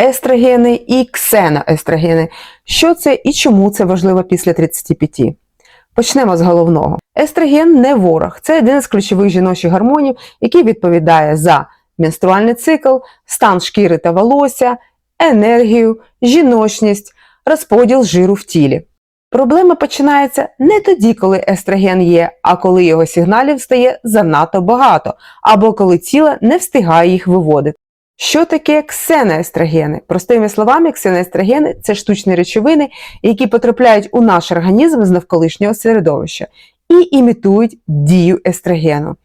естрогени і ксеноестрогени. Що це і чому це важливо після 35? Почнемо з головного. Естроген не ворог, це один з ключових жіночих гормонів, який відповідає за менструальний цикл, стан шкіри та волосся, енергію, жіночність, розподіл жиру в тілі. Проблема починається не тоді, коли естроген є, а коли його сигналів стає занадто багато, або коли тіло не встигає їх виводити. Що таке ксеноестрогени? Простими словами, ксеноестрогени – це штучні речовини, які потрапляють у наш організм з навколишнього середовища і імітують дію естрогену.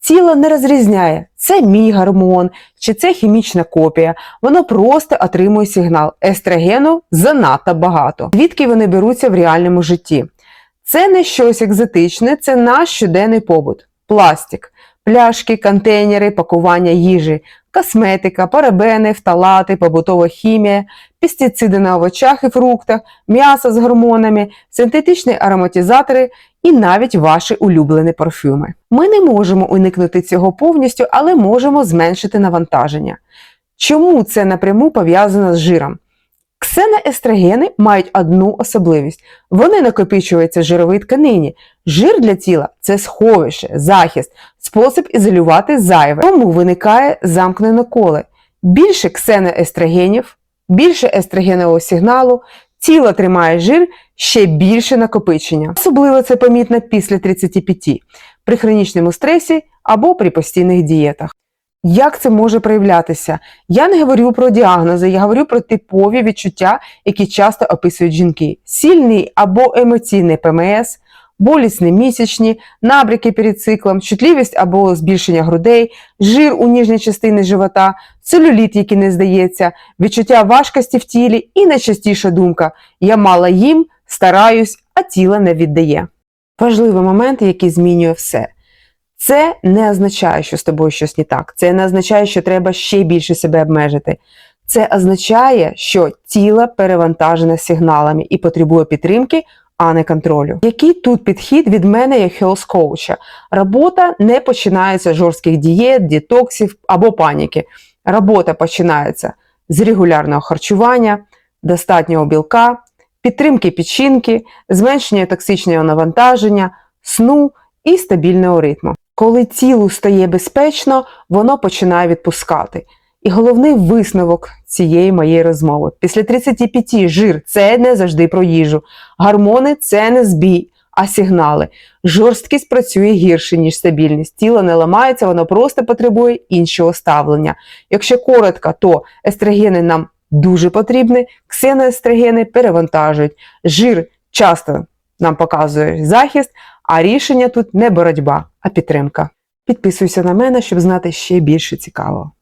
Тіло не розрізняє, це мій гормон чи це хімічна копія. Воно просто отримує сигнал естрогену занадто багато. Звідки вони беруться в реальному житті? Це не щось екзотичне, це наш щоденний побут. Пластик, пляшки, контейнери, пакування їжі, косметика, парабени, фталати, побутова хімія, пестициди на овочах і фруктах, м'ясо з гормонами, синтетичні ароматизатори і навіть ваші улюблені парфюми. Ми не можемо уникнути цього повністю, але можемо зменшити навантаження. Чому це напряму пов'язано з жиром? Ксеноестрогени мають одну особливість: вони накопичуються в жировій тканині. Жир для тіла це сховище, захист, спосіб ізолювати зайве. Тому виникає замкнене коле. Більше ксеноестрогенів, більше естрогенового сигналу, тіло тримає жир, ще більше накопичення. Особливо це помітно після 35, при хронічному стресі або при постійних дієтах. Як це може проявлятися? Я не говорю про діагнози, я говорю про типові відчуття, які часто описують жінки: сильний або емоційний ПМС, болісні місячні, набряки перед циклом, чутливість або збільшення грудей, жир у ніжній частині живота, целюліт, який не здається, відчуття важкості в тілі і найчастіша думка: я мало їм, стараюсь, а тіло не віддає. Важливий момент, який змінює все. Це не означає, що з тобою щось не так. Це не означає, що треба ще більше себе обмежити. Це означає, що тіло перевантажене сигналами і потребує підтримки, а не контролю. Який тут підхід від мене як health коуча? Робота не починається з жорстких дієт, детоксів або паніки. Робота починається з регулярного харчування, достатнього білка, підтримки печінки, зменшення токсичного навантаження, сну і стабільного ритму. Коли тілу стає безпечно, воно починає відпускати. І головний висновок цієї моєї розмови: після 35 жир це не завжди про їжу. Гормони це не збій, а сигнали. Жорсткість працює гірше, ніж стабільність. Тіло не ламається, воно просто потребує іншого ставлення. Якщо коротко, то естрогени нам дуже потрібні, ксеноестрогени перевантажують. Жир часто нам показує захист, а рішення тут не боротьба, а підтримка. Підписуйся на мене, щоб знати ще більше цікавого.